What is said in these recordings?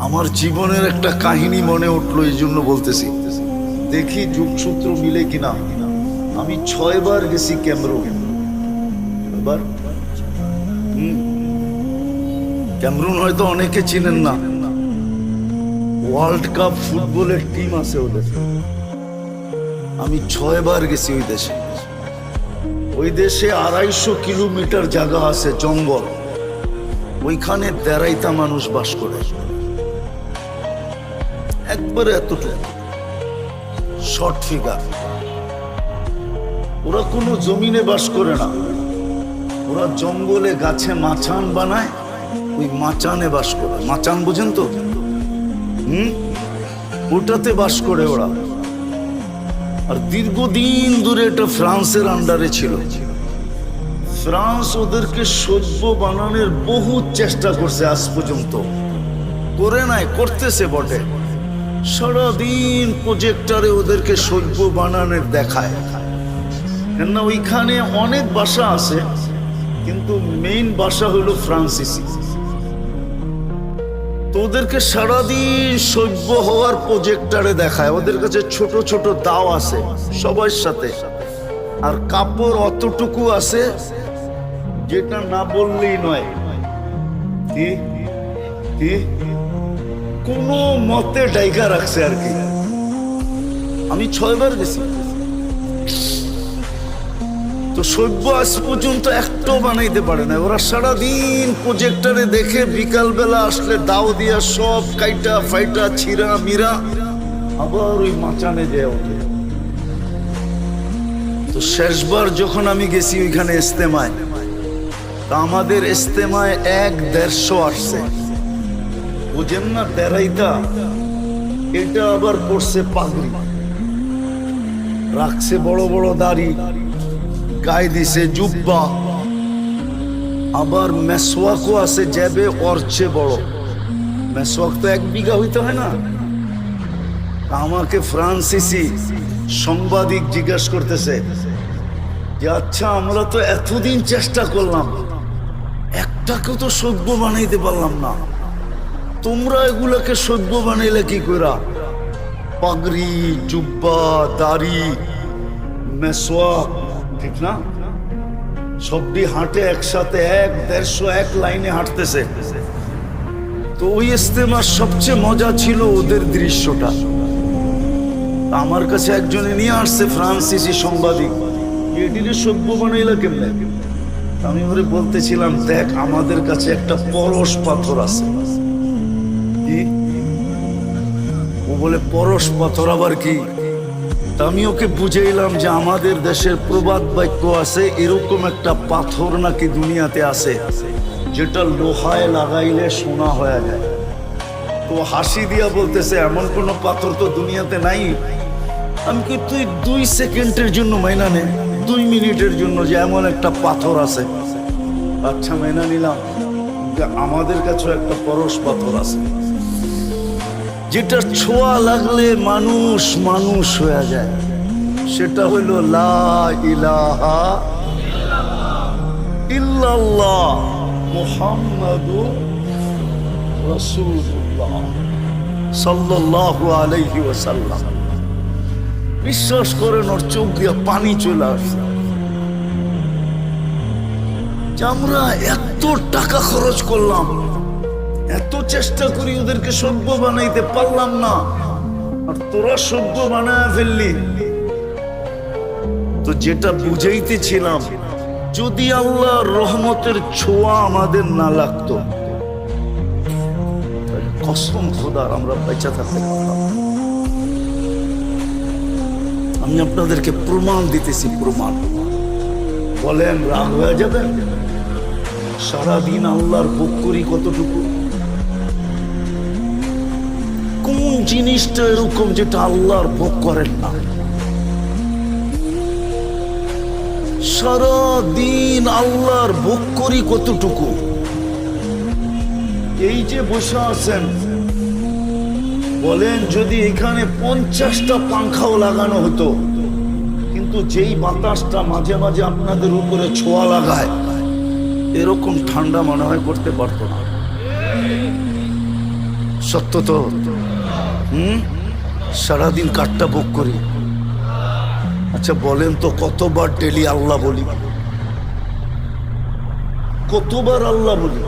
আমার জীবনের একটা কাহিনী মনে উঠল, এই জন্য বলতেছি। দেখি যুগসূত্র মিলে কিনা। আমি ছয়বার গেছি ক্যামরুন এবার? ক্যামরুন হয়তো অনেকে চিনেন না। ওয়ার্ল্ড কাপ ফুটবলের টিম আছে ওদের। আমি ছয়বার গেছি ওই দেশে। ওই দেশে আড়াইশো কিলোমিটার জায়গা আছে, জঙ্গল। ওইখানে দেড়াইতা মানুষ বাস করে। একবারে এতটুকু। শর্ট ফিগার ওরা কোনো জমিনে বাস করে না। ওরা জঙ্গলে গাছে মাচান বানায়, ওই মাচানে বাস করে। মাচান বুঝেন তো? হুম? ওটাতে বাস করে ওরা। আর দীর্ঘদিন ধরে এটা ফ্রান্সের আন্ডারে ছিল। ফ্রান্স ওদেরকে সভ্য বানানোর বহু চেষ্টা করছে আজ পর্যন্ত। করে নাই, করতেছে বটে। সারাদিন প্রজেক্টারে ওদেরকে সভ্য বানানোর দেখায়। কেননা ওইখানে অনেক ভাষা আছে, কিন্তু মেইন ভাষা হলো ফ্রান্সিসি তো ওদেরকে সারাদিন সভ্য হওয়ার প্রজেক্টারে দেখায়। ওদের কাছে ছোট ছোট দাও আছে সবার সাথে। আর কাপড় অতটুকু আছে, যেটা না বললেই নয়। কি? কি? কোনো মতে ডাইকা রাখছে আর কি। আমি ছয়বার গেছি। তো সভ্য আজ পর্যন্ত একটাও বানাইতে পারে না ওরা সারাদিন প্রজেক্টরে দেখে বিকালবেলা আসলে দাও দিয়া সব কাইটা, ফাইটা, ছিঁড়া, মিরা, আবার ওই মাচানে যায় ওঠে। তো শেষবার যখন আমি গেছি ওইখানে ইস্তেমায়, তা আমাদের ইস্তেমায় এক দেড়শো আসছে। বুঝেন না দেড়াইতা এটা আবার করছে পাগড়ি রাখছে বড় বড় দাড়ি, গায়ে দিছে জুব্বা। আবার মেসওয়াকও আছে যাবে অর্চে বড়। মেসওয়াক তো এক বিঘা হইতে হয় না। আমাকে ফ্রান্সিসি সাংবাদিক জিজ্ঞাসা করতেছে যে আচ্ছা আমরা তো এতদিন চেষ্টা করলাম, একটাকেও তো সভ্য বানাইতে পারলাম না। তোমরা এগুলোকে সভ্য বানাইলে কি কইরা? পাগড়ি, জুব্বা, দাড়ি মেসওয়াক ঠিক না? সবটি হাঁটে একসাথে এক, দেড়শো এক লাইনে হাঁটতেছে। তো ওই ইস্তেমার সবচেয়ে মজা ছিল ওদের দৃশ্যটা। আমার কাছে একজনে নিয়ে আসছে, ফ্রান্সিসি সাংবাদিক। এটিরে সভ্য বানাইলা কেমনে? আমি ওরে বলতেছিলাম, দেখ, আমাদের কাছে একটা পরশ পাথর আছে। ও বলে, পরশ পাথর আবার কি? আমি ওকে বুঝে বুঝাইলাম যে আমাদের দেশের প্রবাদ বাক্য আছে, এরকম একটা পাথর নাকি দুনিয়াতে আছে, যেটা লোহায় লাগাইলে সোনা হয়ে যায়। তো হাসি দিয়া বলতেছে, এমন কোনো পাথর তো দুনিয়াতে নাই? আমি কি তুই দুই সেকেন্ডের জন্য মাইনা নে, দুই মিনিটের জন্য যে এমন একটা পাথর আছে। আচ্ছা মাইনা নিলাম আমাদের কাছেও একটা পরশ পাথর আছে। যেটা ছোঁয়া লাগলে মানুষ মানুষ হয়ে যায়। সেটা হইল বিশ্বাস করেন, ওর চোখ দিয়ে পানি চলে আসে যে আমরা এত টাকা খরচ করলাম এত চেষ্টা করি ওদেরকে সভ্য বানাইতে, পারলাম না। আর তোরা সভ্য বানায় ফেললি। তো যেটা বুঝাইতেছিলাম, যদি আল্লাহ রহমতের ছোঁয়া আমাদের না লাগতো কসম খোদার আমরা বেঁচে থাকতে আমি আপনাদেরকে প্রমাণ দিতেছি, প্রমাণ। বলেন, রাগ হয়ে যাবেন সারাদিন আল্লাহর ভোগ করি কতটুকু? জিনিসটা এরকম যেটা আল্লাহর ভোগ করেন না। সারাদিন আল্লাহর ভোগ করি কতটুকু? এই যে বসে আছেন, বলেন যদি এখানে পঞ্চাশটা পাংখাও লাগানো হতো, কিন্তু যেই বাতাসটা মাঝে মাঝে আপনাদের উপরে ছোঁয়া লাগায়, এরকম ঠান্ডা মনে হয় করতে পারতো না। সত্য তো? হুম? সারাদিন কাঠটা বুক করি। আচ্ছা বলেন তো, কতবার ডেলি আল্লাহ বলি? কতবার আল্লাহ বলি?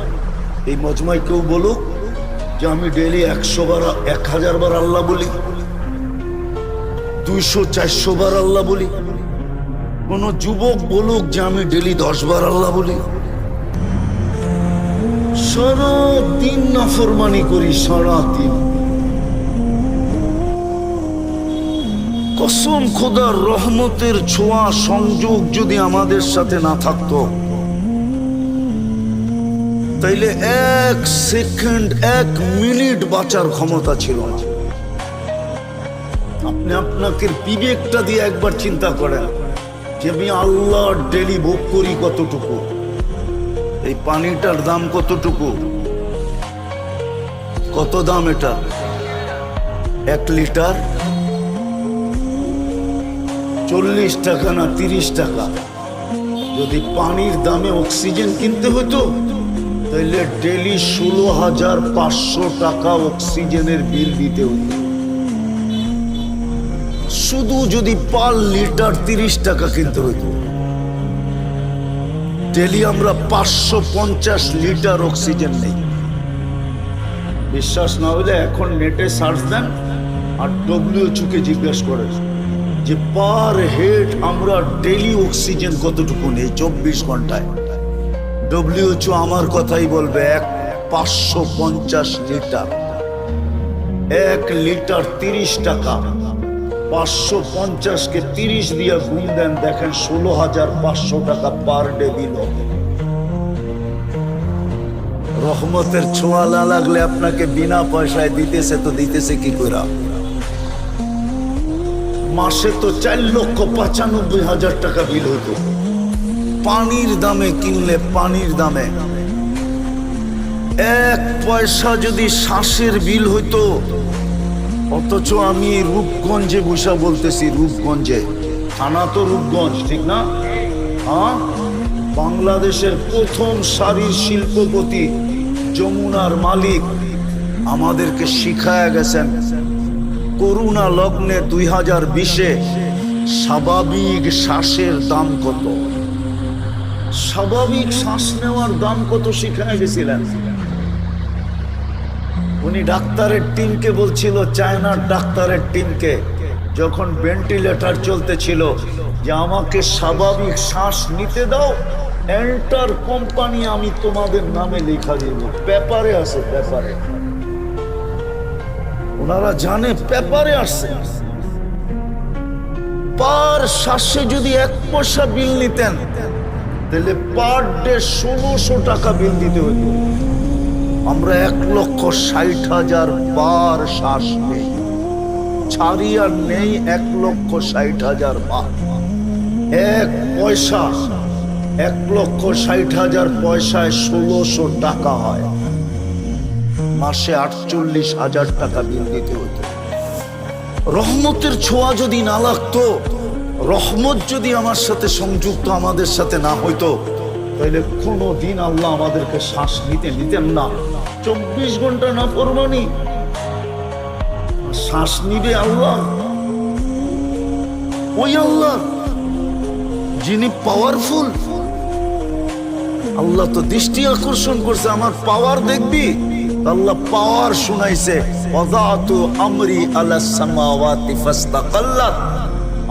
এই মজমায় কেউ বলুক যে আমি ডেলি একশো বার, এক হাজার বার আল্লাহ বলি। দুইশো, চারশো বার আল্লাহ বলি। কোন যুবক বলুক যে আমি ডেলি দশ বার আল্লাহ বলি। সারা দিন নাফরমানি করি সারা দিন কসম খোদার রহমতের ছোঁয়া সংযোগ যদি আমাদের সাথে না থাকতো, তাইলে এক সেকেন্ড, এক মিনিট বাঁচার ক্ষমতা ছিল না। আপনি আপনাকে বিবেকটা দিয়ে একবার চিন্তা করেন যে আমি আল্লাহ ডেলি ভোগ করি কতটুকু, এই পানিটার দাম কতটুকু, কত দাম এটা? এক লিটার চল্লিশ টাকা না তিরিশ টাকা। যদি পানির দামে অক্সিজেন কিনতে হতো তাহলে ডেলি ষোলো হাজার পাঁচশো টাকা অক্সিজেনের বিল দিতে হতো। শুধু যদি পার লিটার তিরিশ টাকা কিনতে হতো। ডেলি আমরা পাঁচশো পঞ্চাশ লিটার অক্সিজেন নেই। বিশ্বাস না হলে এখন নেটে সার্চ দেন আর ডব্লিউএচওকে জিজ্ঞেস করেন। যে পার হেড আমরা ডেলি অক্সিজেন কতটুকু নেই? চব্বিশ ঘন্টায়। ডব্লিউএচও আমার কথাই বলবে, এক পাঁচশো পঞ্চাশ লিটার। এক লিটার তিরিশ টাকা। পাঁচশো পঞ্চাশকে তিরিশ দিয়ে গুণ দেন, দেখেন ষোলো হাজার পাঁচশো টাকা পার ডে দিল রহমতের ছোঁয়া না লাগলে আপনাকে বিনা পয়সায় দিতেছে তো দিতেছে কি করে মাসে তো চার লক্ষ পঁচানব্বই হাজার টাকা বিল হতো। পানির দামে কিনলে পানির দামে। এক পয়সা যদি শ্বাসের বিল হইতো, অথচ আমি রূপগঞ্জে বসা বলতেছি, রূপগঞ্জে। থানা তো রূপগঞ্জ, ঠিক না? হ্যাঁ? বাংলাদেশের প্রথম সারির শিল্পপতি, যমুনার মালিক আমাদেরকে শিখায় গেছেন। করুণা লগ্নে দুই হাজার বিশে স্বাভাবিক শ্বাসের দাম কত? স্বাভাবিক শ্বাস নেওয়ার দাম কত শিখায় গেছিলেন? উনি ডাক্তারের টিমকে বলছিল, চায়নার ডাক্তারের টিমকে যখন ভেন্টিলেটর চলতেছিল, যে আমাকে স্বাভাবিক শ্বাস নিতে দাও, এন্টার কোম্পানি আমি তোমাদের নামে লেখা দিব। ব্যাপারে আছে পেপারে ওনারা জানে, পেপারে আসছে। পার শ্বাসে যদি এক পয়সা বিল নিতেন, তাহলে পার ডে ষোলোশো টাকা বিল দিতে হতো আমরা এক লক্ষ ষাট হাজার বার শ্বাস নেই। ছাড়ি নেই এক লক্ষ ষাট হাজার বার এক পয়সা, এক লক্ষ ষাট হাজার পয়সায় ষোলোশো টাকা হয়। মাসে আটচল্লিশ হাজার টাকা বিল দিতে হতো। রহমতের ছোঁয়া যদি না লাগতো, রহমত যদি আমার সাথে সংযুক্ত আমাদের সাথে না হইতো তাহলে কোনো দিন আল্লাহ আমাদেরকে শ্বাস নিতে নিতেন না। চব্বিশ ঘণ্টা না পরবানি শ্বাস নিবে আল্লাহ। ওই আল্লাহ যিনি পাওয়ারফুল আল্লাহ তো দৃষ্টি আকর্ষণ করছে, আমার পাওয়ার দেখবি। আল্লাহ পাওয়ার শুনাইছে আমরি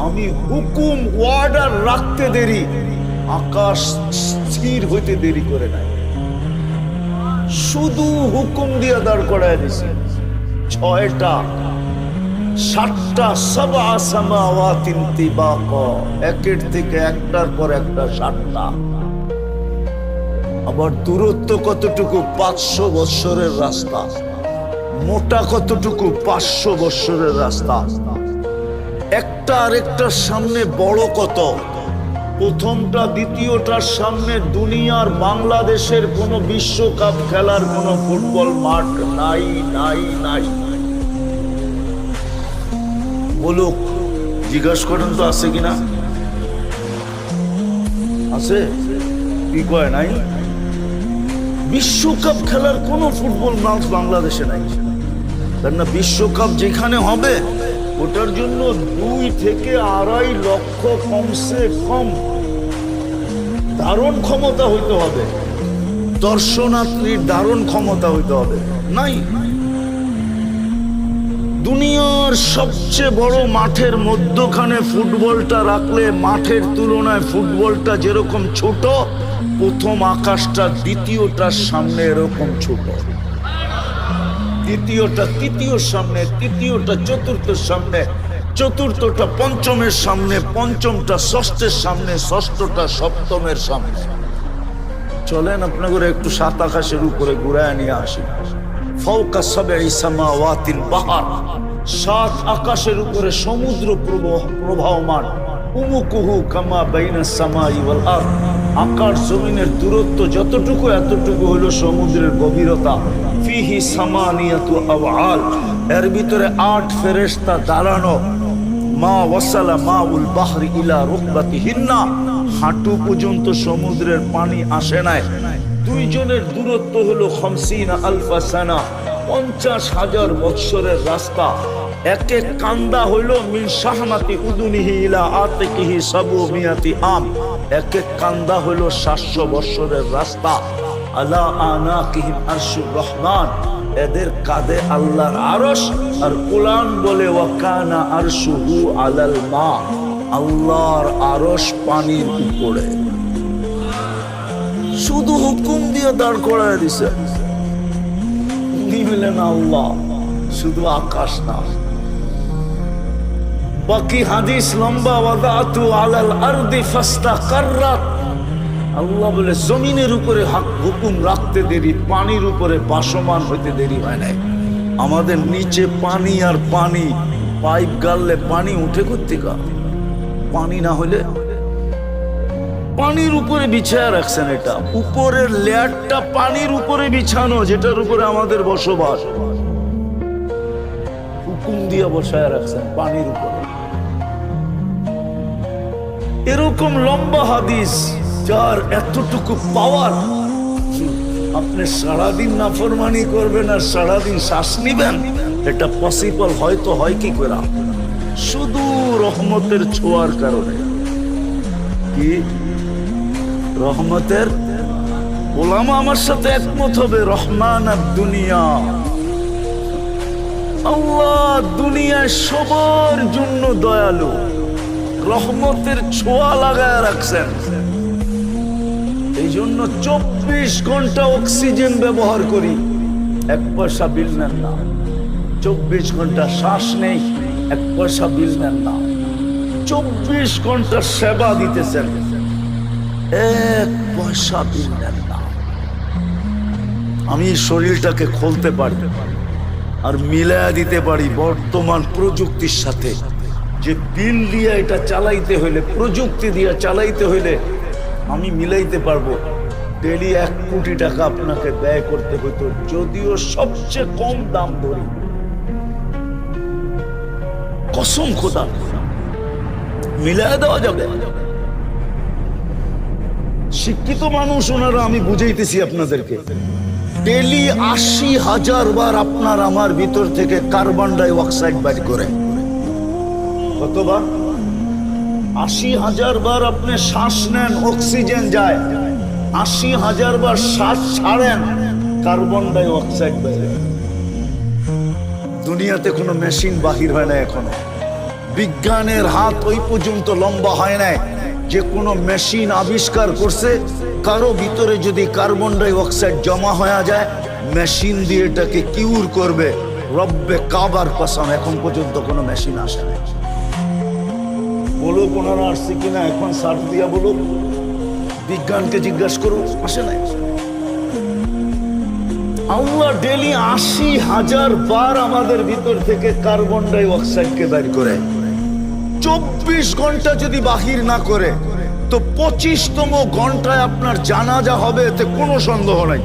আমি হুকুম ওয়ার্ডার রাখতে দেরি, আকাশ স্থির হইতে দেরি করে নাই। শুধু হুকুম দিয়ে দাঁড় করায় দিছি, ছয়টা, সাতটা সব একের থেকে একটার পর একটা সাতটা। আবার দূরত্ব কতটুকু? পাঁচশো বৎসরের রাস্তা। মোটা কতটুকু? পাঁচশো বৎসরের রাস্তা। একটা আরেকটার সামনে বড় কত? প্রথমটা, দ্বিতীয়টার সামনে দুনিয়ার বাংলাদেশের কোনো বিশ্বকাপ খেলার কোনো ফুটবল মাঠ নাই নাই নাই। বলুক, জিজ্ঞাসা করেন তো আছে কিনা? আছে? কি কয় নাই? বিশ্বকাপ খেলার কোনো ফুটবল ম্যাচ বাংলাদেশে নাই। কেননা বিশ্বকাপ যেখানে হবে, ওটার জন্য দুই থেকে আড়াই লক্ষ কমসে কম দারুণ ক্ষমতা হইতে হবে। দর্শনার্থীর দারুণ ক্ষমতা হইতে হবে। নাই। দুনিয়ার সবচেয়ে বড় মাঠের মধ্যখানে ফুটবলটা রাখলে মাঠের তুলনায় ফুটবলটা যেরকম ছোট প্রথম আকাশটা দ্বিতীয়টার সামনে এরকম ছোট। দ্বিতীয়টা তৃতীয়র সামনে, তৃতীয়টা চতুর্থের সামনে, চতুর্থটা, পঞ্চমের সামনে, পঞ্চমটা, ষষ্ঠের সামনে, ষষ্ঠটা, সপ্তমের সামনে। চলেন আপনাদের একটু সাত আকাশের উপরে ঘুরায় নিয়ে আসি। ফৌকা সবে সামাওয়াতিল বাহার। সাত আকাশের উপরে সমুদ্র প্রবাহ- প্রবাহমান। উমুকুহু কামা বাইনা সামাই ওয়াল আরদ। আকাশ জমিনের দূরত্ব যতটুকু, এতটুকু হলো সমুদ্রের গভীরতা। ফিহি সামানিয়াতু আওয়াল এর ভিতরে আট ফেরেশতা দাঁড়ানো। মা ওয়াসালা মা উল বাহরি ইলা রুকবাতি হিন্না হাঁটু পর্যন্ত সমুদ্রের পানি আসে নাই। দুইজনের দূরত্ব হলো খমসিনা আলফা সানা। পঞ্চাশ হাজার বৎসরের রাস্তা। এক এক কান্দা হইল মিন শাহমাতি উদুনিহি ইলা আতিকিহি সাবু মিয়াতি আম। এক এক কান্দা হইল সাতশো বৎসরের রাস্তা। আলা আনাকিহিম আরশুর রহমান। এদের কাঁধে আল্লাহর আরশ আর কোরআন বলে ওয়াকানা আরশুহু আলাল মা। আল্লাহর আরশ পানির উপরে। শুধু হুকুম দিয়ে দাঁড় করায় দিছে। নিবেলেন আল্লাহ? শুধু আকাশ না। বাকি হাদিস লম্বা, ওয়াদাতু আলাল আরদি ফাস্তাকাররাত। আল্লাহ বলে, জমিনের উপরে হাক হুকুম রাখতে দেরি, পানির উপরে বাসমান হইতে দেরি হয় নাই। আমাদের নিচে পানি আর পানি, পাইপ গাললে পানি উঠে করতে গা পানি না হলে পানির উপরে বিছায়া রাখছেন এটা। উপরের লেয়ারটা পানির উপরে বিছানো, যেটার উপরে আমাদের বসবাস। হুকুম দিয়ে বসায় রাখছেন পানির উপরে। এরকম লম্বা হাদিস যার এতটুকু পাওয়ার আপনি সারাদিন নাফরমানি করবেন আর সারাদিন শ্বাস নিবেন, এটা পসিবল হয়তো হয় কি করে? শুধু রহমতের ছোঁয়ার কারণে। কি? রহমতের? ওলামা আমার সাথে একমত হবে, রহমান আর দুনিয়া। আল্লাহ দুনিয়ায় সবার জন্য দয়ালু। রহমতের ছোঁয়া লাগায় রাখছেন। এই জন্য চব্বিশ ঘণ্টা অক্সিজেন ব্যবহার করি, এক পয়সা বিল নেন না। চব্বিশ ঘণ্টা শ্বাস নেই, এক পয়সা বিল নেন না। চব্বিশ ঘণ্টা সেবা দিতেছেন, এক পয়সা বিল নেন না। আমি শরীরটাকে খুলতে পারি, আর মিলায়া দিতে পারি বর্তমান প্রযুক্তির সাথে। যে বিল দিয়ে এটা চালাইতে হইলে, প্রযুক্তি দিয়ে চালাইতে হইলে আমি মিলাইতে পারব। ডেলি এক কোটি টাকা আপনাকে ব্যয় করতে হতো যদিও সবচেয়ে কম দাম ধরি। কসম খোদা। মিলায় দেওয়া যাবে। শিক্ষিত মানুষ ওনারা, আমি বুঝাইতেছি আপনাদেরকে। ডেলি আশি হাজার বার আপনার আমার ভিতর থেকে কার্বন ডাই অক্সাইড বাইর করে। আশি হাজার বার আপনি শ্বাস নেন, অক্সিজেন যায়। আশি হাজার বার শ্বাস ছাড়েন, কার্বন ডাই অক্সাইড বাইরে দুনিয়াতে কোনো মেশিন বাহির হয় না এখনও। বিজ্ঞানের হাত ওই পর্যন্ত লম্বা হয় নাই যে কোনো মেশিন আবিষ্কার করছে, কারও ভিতরে যদি কার্বন ডাই অক্সাইড জমা হয়ে যায়, মেশিন দিয়ে এটাকে কিউর করবে। রব্বে কাবার কসম, এখন পর্যন্ত কোনো মেশিন আসে না বলো ওনারা আসছে কিনা এখন সার্চ দিয়া বলো বিজ্ঞানকে জিজ্ঞাসা করো আসে নাই। আল্লাহ ডেলি আশি হাজার বার আমাদের ভিতর থেকে কার্বন ডাই অক্সাইডকে বের করে। চব্বিশ ঘণ্টা যদি বাহির না করে, তো পঁচিশতম ঘন্টায় আপনার জানাজা হবে, এতে কোনো সন্দেহ নাই।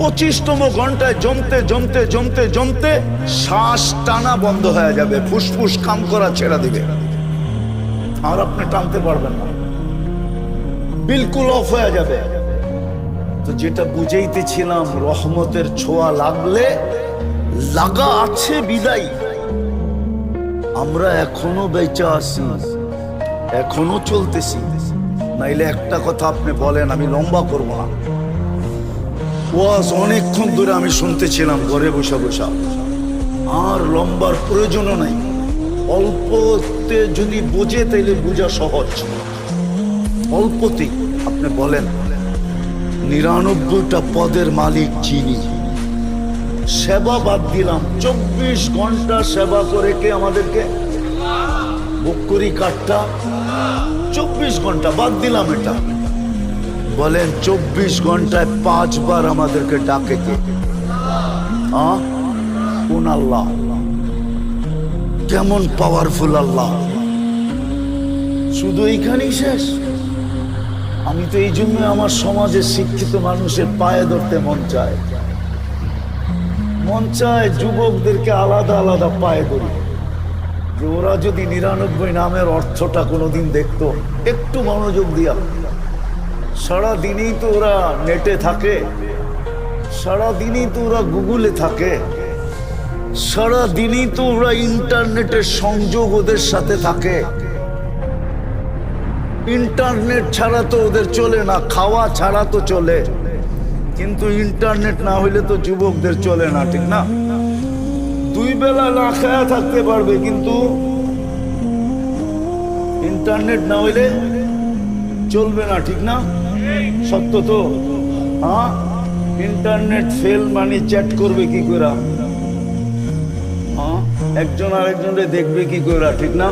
পঁচিশতম ঘন্টায় জমতে জমতে জমতে জমতে শ্বাস টানা বন্ধ হয়ে যাবে। ফুসফুস কাম করা ছেড়ে দিবে। আর আপনি টানতে পারবেন না। বিলকুল অফ হয়ে যাবে। তো যেটা বুঝাইতেছিলাম, রহমতের ছোঁয়া লাগলে লাগা আছে বিদায়। আমরা এখনও বেঁচে আছি, এখনও চলতেছি। নাইলে একটা কথা আপনি বলেন, আমি লম্বা করব না। ওয়াজ অনেকক্ষণ ধরে আমি শুনতেছিলাম, ঘরে বসে বসা। আর লম্বার প্রয়োজনও নাই। অল্পতে যদি বোঝে, তাইলে বোঝা সহজ। অল্পতে আপনি বলেন, নিরানব্বইটা পদের মালিক চিনি সেবা বাদ দিলাম, চব্বিশ ঘণ্টা সেবা করে কে আমাদেরকে? বকরি কাঠটা চব্বিশ ঘণ্টা বাদ দিলাম এটা। বলেন, চব্বিশ ঘন্টায় পাঁচবার আমাদেরকে ডাকে? কোন আল্লাহ? কেমন পাওয়ারফুল আল্লাহ? শুধু এইখানেই শেষ। আমি তো এই জন্য আমার সমাজের শিক্ষিত মানুষের পায়ে ধরতে মন চায়। মন চায় যুবকদেরকে আলাদা আলাদা পায়ে ধরি। যে ওরা যদি নিরানব্বই নামের অর্থটা কোনোদিন দেখতো, একটু মনোযোগ দিয়া। সারা দিনই তো ওরা নেটে থাকে। সারাদিনই তো ওরা গুগলে থাকে। সারাদিনই তো ওরা ইন্টারনেটের সংযোগ ওদের সাথে থাকে। ইন্টারনেট ছাড়া তো ওদের চলে না, খাওয়া ছাড়া তো চলে। কিন্তু ইন্টারনেট না হইলে তো যুবকদের চলে না, ঠিক না? দুই বেলা না খায়া থাকতে পারবে, কিন্তু ইন্টারনেট না হইলে চলবে না, ঠিক না? সত্য তো? হ্যাঁ? ইন্টারনেট ফেল মানে চ্যাট করবে কি করে হ্যাঁ? একজন আরেকজনকে দেখবে কি করে ঠিক না?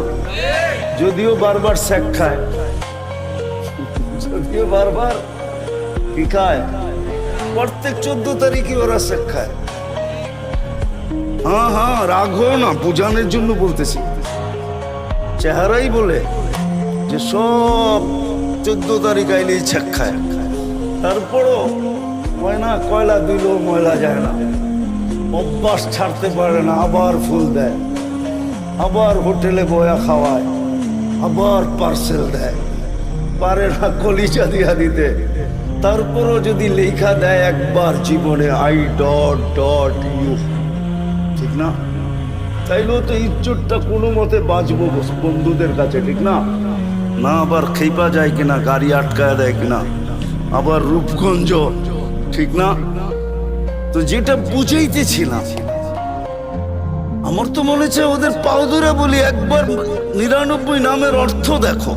যদিও বারবার স্যাক খায়। যদিও বারবার কি খায়? প্রত্যেক চোদ্দ তারিখে ওরা স্যাক খায়। হ্যাঁ হ্যাঁ রাগ না বোঝানোর জন্য বলতেছি। চেহারাই বলে যে সব চোদ্দ তারিখ আইলেই ছ্যাক খায়। তারপরও ময়না কয়লা দিলেও ময়লা যায় না। অভ্যাস ছাড়তে পারে না, আবার ফুল দেয়। আবার হোটেলে বয়া খাওয়ায়, আবার পার্সেল দেয়। পারে না কলিচা দিয়া দিতে। তারপরও যদি লেখা দেয় একবার জীবনে, আই ডট ডট ইউ। ঠিক না? তাইলেও তো ইজ্জতটা কোনো মতে বাঁচবো বন্ধুদের কাছে, ঠিক না? না আবার খেপা যায় কিনা, গাড়ি আটকায় দেয় কিনা? আবার রূপগঞ্জ, ঠিক না? তো যেটা বুঝাইতেছিলাম, আমার তো মনে হচ্ছে ওদের পাও ধরে বলি একবার নিরানব্বই নামের অর্থ দেখো।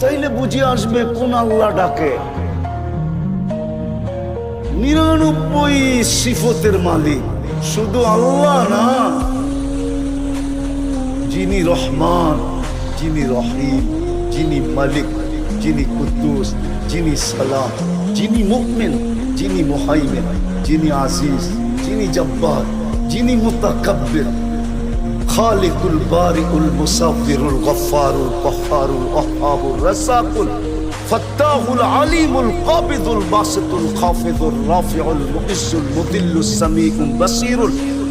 তাইলে বুঝে আসবে কোন আল্লাহ ডাকে। নিরানব্বই সিফতের মালিক শুধু আল্লাহ না, যিনি রহমান, যিনি রহিম, যিনি মালিক, যিনি কুদ্দুস যিনি সালাম যিনি মুকমিন যিনি মুহাইমিন যিনি আজিজ যিনি জব্বার যিনি মুতাকাব্বির خالق البارئ المصور الغفار القهار الوهاب الرزاق الفتاح العليم القابض الباسط الخافض الرافع المعز المذل السميع البصير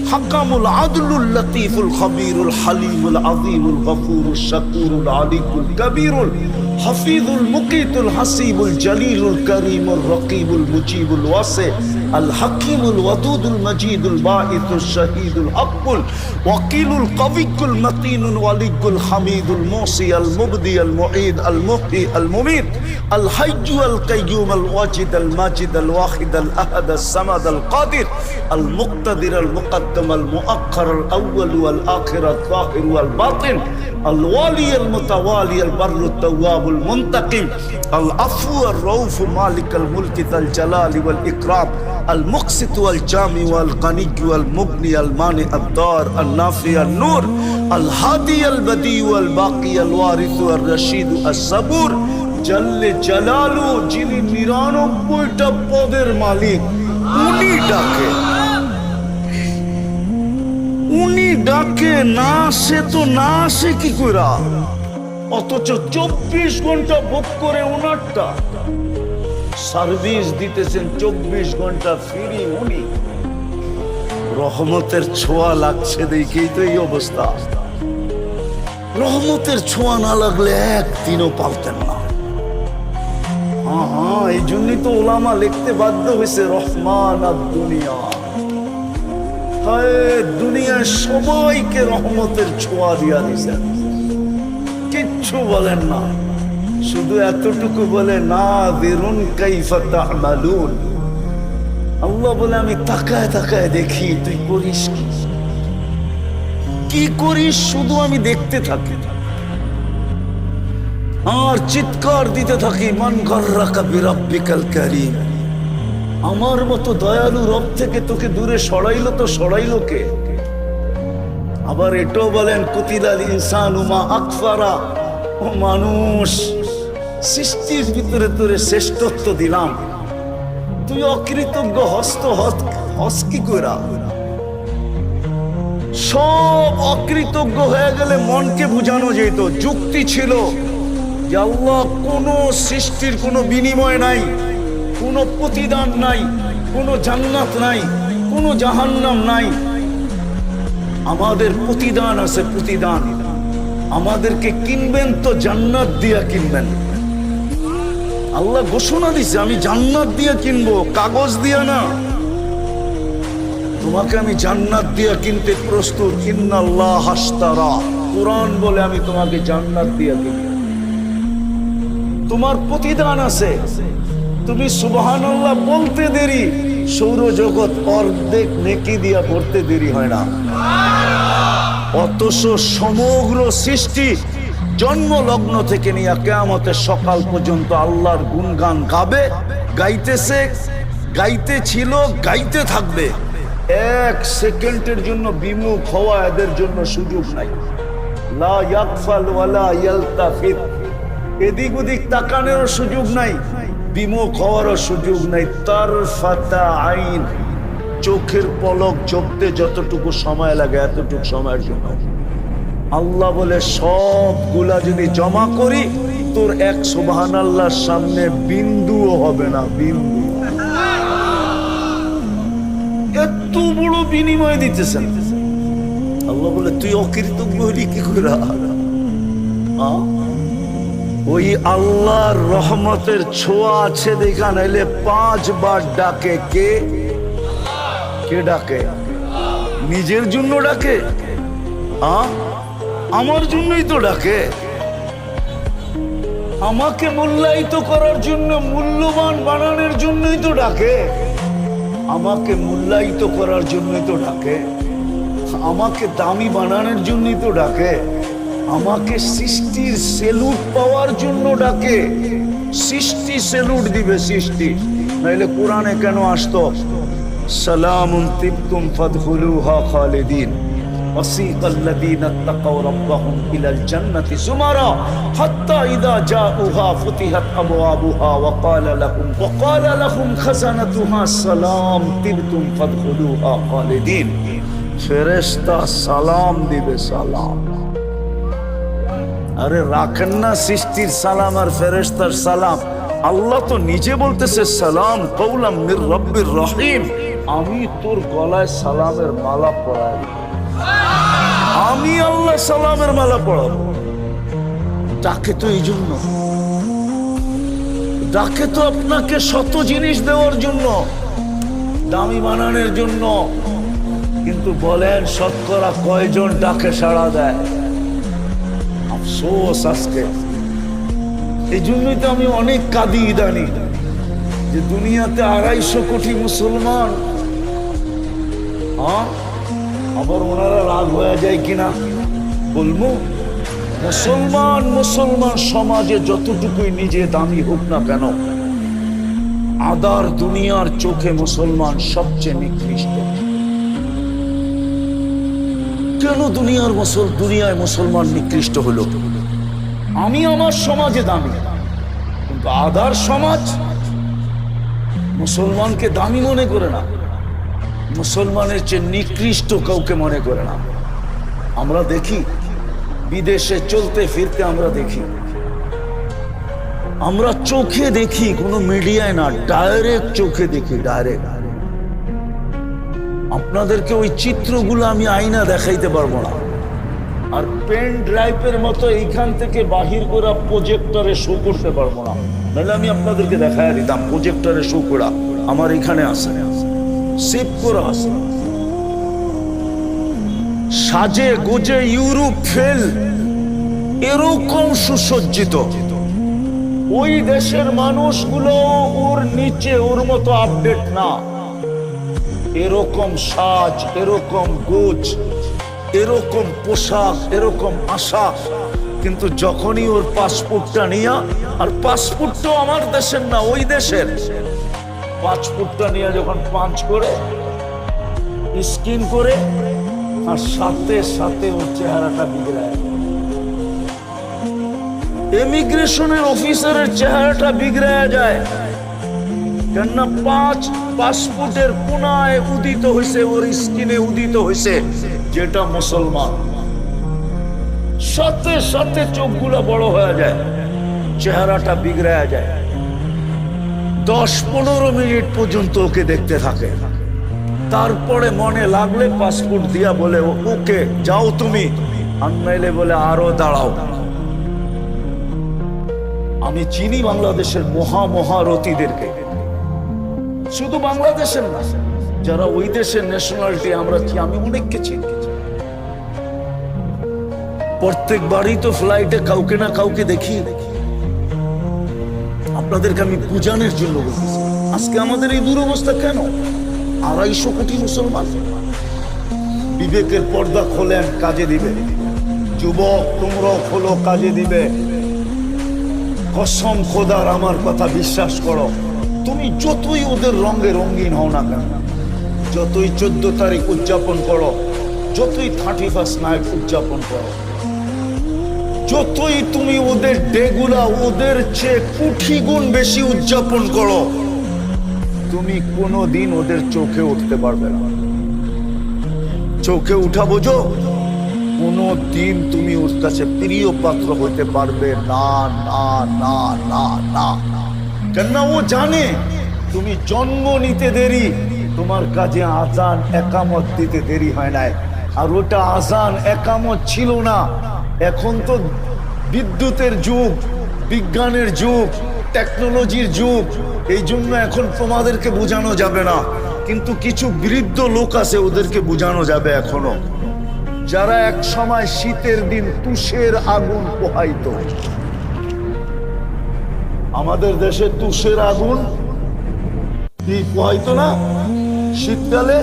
الحكم العدل اللطيف الخبير الحليم العظيم الغفور الشكور العلي الكبير الحفيظ المقيت الحسيب الجليل الكريم الرقيب المجيب الواسع আল হাকিমুল ওয়াদুদুল মজিদুল বাঈদুল শহীদুল হকুল ওয়াকিলুল কবিকুল মতিনুল ওয়ালিকুল হামিদুল মোসি আল মুবদি আল মুঈদ আল মুহি আল মুমিত আল হাইজু আল কাইয়ুম আল ওয়াজিদ আল মাজিদ আল ওয়াহিদ আল আহাদ আল সামাদ আল কাদির আল মুক্তাদির আল মুকদ্দম আল মুআক্খার আল আউয়াল ওয়াল আখির আল যাহির ওয়াল বাতিন আল ওয়ালি আল মুতাওয়ালি আল বাররু তাওয়াবুল মুনতাকিম আল আফু আর রৌফ মালিক আল মুলকিত আল জালালি ওয়াল ইকরাম المقسط والجامع والغني والمغني المانع الدار النافع النور الهادي البديع والباقي الوارث الرشيد الصبور জাল্লে জালালু যিনি নিরানব্বইটা পদের মালিক উনি ডাকে উনি ডাকে না সে তো না আসে কি কইরা অথচ চব্বিশ ঘন্টা বুক করে উনারটা সার্ভিস দিতেছেন চব্বিশ ঘণ্টা ফ্রি উনি। রহমতের ছোঁয়া লাগছে দেখেই তো এই অবস্থা। রহমতের ছোঁয়া না লাগলে একদিনও পালতেন না। হ্যাঁ এই জন্যই তো ওলামা লিখতে বাধ্য হয়েছে, রহমান আর দুনিয়া। দুনিয়ার সবাইকে রহমতের ছোঁয়া দিয়া দিছেন কিচ্ছু বলেন না। শুধু এতটুকু বলে না বেরুন কাইফা তামালুন আল্লাহ বলে, আমি তাকায় তাকায় দেখি, তুই করিস কি? কি করিস? শুধু আমি দেখতে থাকি। আর চিৎকার দিতে থাকি, মান গর্রাকা বিরাব্বিকাল কারীম আমার মতো দয়ালু রব থেকে তোকে দূরে সরাইলো তো সরাইলো কে? আবার এটাও বলেন, কুতিলাল ইনসান উমা আকফারা ও মানুষ সৃষ্টির ভিতরে তোরে শ্রেষ্ঠত্ব দিলাম। তুই অকৃতজ্ঞ হস্ত হস হস কি করা সব অকৃতজ্ঞ হয়ে গেলে মনকে বুঝানো যেত, যুক্তি ছিল কোনো সৃষ্টির কোনো বিনিময় নাই, কোনো প্রতিদান নাই, কোনো জান্নাত নাই, কোনো জাহান্নাম নাই। আমাদের প্রতিদান আছে প্রতিদান। আমাদেরকে কিনবেন তো জান্নাত দিয়া কিনবেন। আল্লাহ ঘোষণা দিছে, আমি জান্নাত দিয়ে কিনবো, কাগজ দিয়া না। তোমাকে আমি জান্নাত দিয়া কিনতে প্রস্তুত। ইন্নাল্লাহ হাস্তারা কোরআন বলে আমি তোমাকে জান্নাত দিয়া কিনবো তোমার প্রতিদান আছে। তুমি সুবহানাল্লাহ বলতে দেরি, সৌরজগৎ অর্ধেক নেকি দিয়া করতে দেরি হয় না। অথচ সমগ্র সৃষ্টি জন্ম লগ্ন থেকে নিয়ে কেয়ামতের সকাল পর্যন্ত আল্লাহর গুণগান গাবে, গাইতেছে, গাইতে ছিল, গাইতে থাকবে। এক সেকেন্ডের জন্য বিমুখ হওয়া এদের জন্য সুযোগ নাই। এদিক ওদিক সুযোগ নাই, বিমুখ হওয়ারও সুযোগ নাই। আইন। চোখের পলক জপতে যতটুকু সময় লাগে, এতটুকু সময়ের জন্য। আল্লাহ বলে, সবগুলা যদি জমা করি, তোর এক সুবহান আল্লাহর সামনে বিন্দুও হবে না, বিন্দু। এত বড় বিনিময় দিতেছেন। আল্লাহ বলে, তুই অকৃতজ্ঞ হলি কি করে? ওই আল্লাহর রহমতের ছোঁয়া আছে দেখা, নাইলে পাঁচবার ডাকে কে? কে ডাকে? নিজের জন্য ডাকে? আ? আমার জন্যই তো ডাকে। আমাকে মূল্যায়িত করার জন্য, মূল্যবান বানানোর জন্যই তো ডাকে। আমাকে মূল্যায়িত করার জন্যই তো ডাকে। আমাকে দামি বানানোর জন্যই তো ডাকে। আমাকে সৃষ্টির সেলুট পাওয়ার জন্য ডাকে। সৃষ্টি সেলুট দিবে সৃষ্টি। নাইলে কোরআনে কেন আসতো? সালামুন তিবতুম ফাদখুলুহা খালিদিন। وسيق الذين اتقوا ربهم إلى الجنة زمرا حتى إذا جاءوها فتحت أبوابها وقال لهم وقال لهم خزنتها سلام طبتم فادخلوها خالدين ফেরেশতা সালাম দিবে সালাম আরে রাখেন না সৃষ্টির সালাম আর ফেরেশতার সালাম আল্লাহ তো নিজে বলতেছে সালাম কৌলাম মির রব্বির রহিম আমি তোর গলায় সালামের মালা পরাই আমি আল্লাহ সালামের মালা পড়াবো। ডাকে তো এই জন্য। ডাকে তো আপনাকে শত জিনিস দেওয়ার জন্য, দামি বানানোর জন্য। কিন্তু বলেন, শতকরা কয়জন ডাকে সাড়া দেয়? আফসোস আজকে। এই জন্যই তো আমি অনেক কাঁদি ইদানি, যে দুনিয়াতে আড়াইশো কোটি মুসলমান হ্যাঁ? আবার ওনারা রাগ হয়ে যায় কিনা? বলব, মুসলমান মুসলমান সমাজে যতটুকুই নিজে দামি হোক না কেন, আদার দুনিয়ার চোখে মুসলমান সবচেয়ে নিকৃষ্ট। কেন দুনিয়ার মুসল দুনিয়ায় মুসলমান নিকৃষ্ট হলো? আমি আমার সমাজে দামি, কিন্তু আদার সমাজ মুসলমানকে দামি মনে করে না। মুসলমানের চেয়ে নিকৃষ্ট কাউকে মনে করে না। আমরা দেখি, বিদেশে চলতে ফিরতে আমরা দেখি। আমরা চোখে দেখি, কোনো মিডিয়ায় না, ডাইরেক্ট চোখে দেখি, ডাইরেক্ট। আপনাদেরকে ওই চিত্রগুলো আমি আইনা দেখাইতে পারব না। আর পেন ড্রাইভের মতো এইখান থেকে বাহির করা প্রজেক্টরে শো করতে পারব না। নাহলে আমি আপনাদেরকে দেখায় দিতাম, প্রজেক্টরে শো করা আমার এখানে আছে। করা আছে সাজে গোজে ইউরোপ ফেল, এরকম সুসজ্জিত। ওই দেশের মানুষগুলো ওর নিচে, ওর মতো আপডেট না। এরকম সাজ, এরকম গোজ, এরকম পোশাক, এরকম আশা। কিন্তু যখনই ওর পাসপোর্টটা নিয়ে, আর পাসপোর্টটাও আমার দেশের না, ওই দেশের। পাসপোর্টটা নিয়ে যখন পাঁচ করে, স্কিন করে, আর সাথে সাথে ওর চেহারাটা বিগড়ায় ইমিগ্রেশনের অফিসারের চেহারাটা বিগড়ায় যায়। কেননা পাঁচ পাসপোর্টের কোনায় উদিত হয়েছে ওর স্কিনে উদিত হয়েছে যেটা মুসলমান। সাথে সাথে চোখগুলো বড় হয়ে যায়, চেহারাটা বিগড়ায় যায়। দশ পনেরো মিনিট পর্যন্ত ওকে দেখতে থাকে। তারপরে মনে লাগলে পাসপোর্ট দিয়া বলে, ওকে, যাও তুমি। আর নাইলে বলে, আরও দাঁড়াও। আমি চিনি বাংলাদেশের মহা মহারথীদেরকে। শুধু বাংলাদেশের না, যারা ওই দেশের ন্যাশনালিটি আমরা আমি অনেককে চিনি। প্রত্যেকবারই তো ফ্লাইটে কাউকে না কাউকে দেখিয়ে দেখি। আপনাদেরকে আমি বুঝানোর জন্য আজকে আমাদের এই দুরবস্থা কেন? আড়াইশো কোটি মুসলমান বিবেকের পর্দা খোলেন, কাজে দিবে। যুবক, তোমরাও খোলো, কাজে দিবে। কসম খোদার আমার কথা বিশ্বাস করো। তুমি যতই ওদের রঙে রঙিন হও না কেন, যতই চোদ্দ তারিখ উদযাপন করো, যতই থার্টি ফার্স্ট নাইট উদযাপন করো যতই তুমি ওদের ডেগুলা, ওদের চেয়ে কুঠি গুণ বেশি উদযাপন করো। তুমি কোনো দিন ওদের চোখে উঠতে পারবে না। চোখে উঠা বোঝো কোনো দিন তুমি ওর কাছে প্রিয় পাত্র হইতে পারবে না না না না না। কেননা ও জানে তুমি জন্ম নিতে দেরি, তোমার কাজে আজান একামত দিতে দেরি হয় নাই। আর ওটা আজান একামত ছিল না। এখন তো বিদ্যুতের যুগ, বিজ্ঞানের যুগ টেকনোলজির যুগ, এই জন্য এখন তোমাদেরকে বোঝানো যাবে না। কিন্তু কিছু বৃদ্ধ লোক আছে, ওদেরকে বোঝানো যাবে এখনও। যারা এক সময় শীতের দিন তুষের আগুন পোহাইত। আমাদের দেশে তুষের আগুন পোহাইতো না? শীতকালে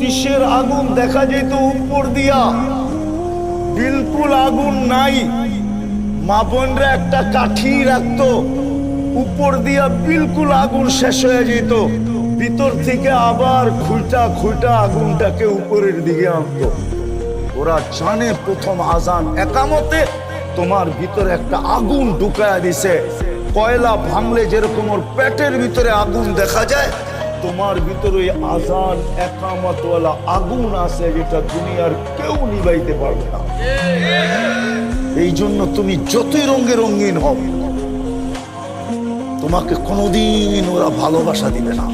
তিসের আগুন দেখা যেত উপর দিয়া। বিলকুল আগুন নাই। মা বোনরা একটা কাঠি রাখতো, উপর দিয়া বিলকুল আগুন শেষ হয়ে যেত। ভিতর থেকে আবার খুঁটা খুঁটা আগুনটাকে উপরের দিকে আনতো। ওরা জানে প্রথম আজান একামতে তোমার ভিতরে একটা আগুন ঢুকায়া দিছে। কয়লা ভাঙলে যেরকম ওর পেটের ভিতরে আগুন দেখা যায় তোমার ভিতরে আজান, একামতওয়ালা আগুন আছে যেটা দুনিয়ার কেউ নিবাইতে পারবে না। এই জন্য তুমি যতই রঙে রঙিন হও, তোমাকে কোনোদিন ওরা ভালোবাসা দিবে না।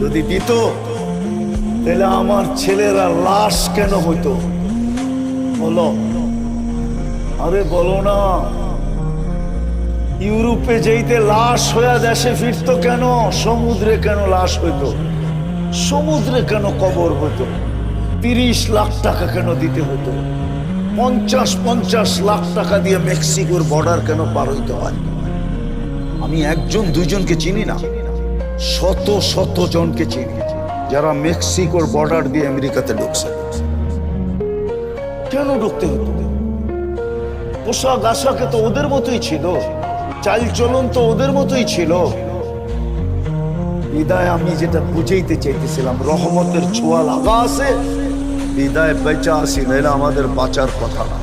যদি দিত, তাহলে আমার ছেলেরা লাশ কেন হইতো? বলো। আরে বলো না। ইউরোপে যেইতে লাশ হইয়া দেশে ফিরতো কেন? সমুদ্রে কেন লাশ হইতো? সমুদ্রে কেন কবর হইতো? তিরিশ লাখ টাকা কেন দিতে হতো পঞ্চাশ পঞ্চাশ লাখ টাকা দিয়ে মেক্সিকোর বর্ডার কেন পার হইতে হয়? আমি একজন, দুইজনকে চিনি না। শত শত জনকে চিনি, যারা মেক্সিকোর বর্ডার দিয়ে আমেরিকাতে ঢুকছে। কেন ঢুকতে হতো? পোশাক আশাকে তো ওদের মতোই ছিল। চাল চলন তো ওদের মতোই ছিল। বিদায় আমি যেটা বুঝাইতে চাইতেছিলাম, রহমতের ছোঁয়া লাগা আছে বিদায় বেচা আসি নাইলে আমাদের বাঁচার কথা না।